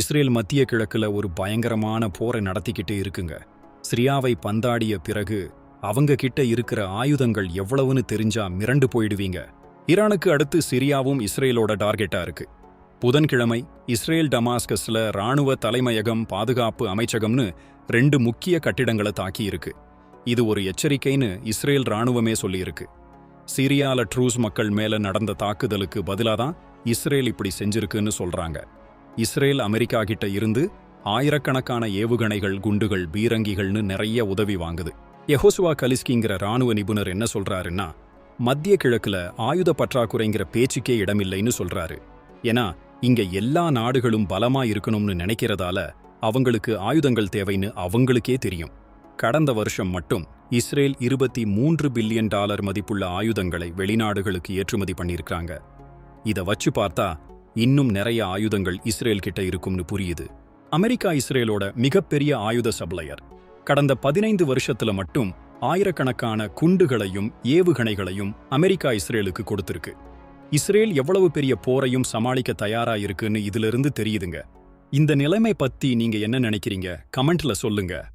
Israel மத்திய கிழக்குல ஒரு பயங்கரமான போரை நடத்திக்கிட்டு இருக்குங்க. சிரியாவை பந்தாடிய பிறகு அவங்க கிட்ட இருக்கிற ஆயுதங்கள் எவ்வளவுன்னு தெரிஞ்சா மிரண்டு போயிடுவீங்க. ஈரானுக்கு அடுத்து சிரியாவும் இஸ்ரேலோட டார்கெட்டா இருக்கு. புதன்கிழமை இஸ்ரேல் டமாஸ்கஸ்ல ராணுவ தலைமையகம் பாதுகாப்பு அமைச்சகம்னு ரெண்டு முக்கிய கட்டிடங்களை தாக்கி இருக்கு. இது ஒரு எச்சரிக்கைன்னு இஸ்ரேல் ராணுவமே சொல்லியிருக்கு. சிரியால ட்ரூஸ் மக்கள் மேல நடந்த தாக்குதலுக்கு பதிலாதான் இஸ்ரேல் இப்படி செஞ்சிருக்குன்னு சொல்றாங்க. இஸ்ரேல் அமெரிக்கா கிட்ட இருந்து ஆயிரக்கணக்கான ஏவுகணைகள் குண்டுகள் பீரங்கிகள்னு நிறைய உதவி வாங்குது. யஹோசுவா கலிஸ்கிங்கிற ராணுவ நிபுணர் என்ன சொல்றாருன்னா மத்திய கிழக்குல ஆயுத பற்றாக்குறைங்கிற பேச்சுக்கே இடமில்லைன்னு சொல்றாரு. ஏன்னா இங்க எல்லா நாடுகளும் பலமா இருக்கணும்னு நினைக்கிறதால அவங்களுக்கு ஆயுதங்கள் தேவைன்னு அவங்களுக்கே தெரியும். கடந்த வருஷம் மட்டும் இஸ்ரேல் இருபத்தி மூன்று பில்லியன் டாலர் மதிப்புள்ள ஆயுதங்களை வெளிநாடுகளுக்கு ஏற்றுமதி பண்ணியிருக்காங்க இத வச்சு பார்த்தா இன்னும் நிறைய ஆயுதங்கள் இஸ்ரேல் கிட்ட இருக்கும்னு புரியுது. அமெரிக்கா இஸ்ரேலோட மிகப்பெரிய ஆயுத சப்ளையர். கடந்த பதினைந்து வருஷத்துல மட்டும் ஆயிரக்கணக்கான குண்டுகளையும் ஏவுகணைகளையும் அமெரிக்கா இஸ்ரேலுக்கு கொடுத்திருக்கு. இஸ்ரேல் எவ்வளவு பெரிய போரையும் சமாளிக்க தயாரா இருக்குன்னு இதிலிருந்து தெரியுதுங்க. இந்த நிலைமை பத்தி நீங்க என்ன நினைக்கிறீங்க? கமெண்ட்ல சொல்லுங்க.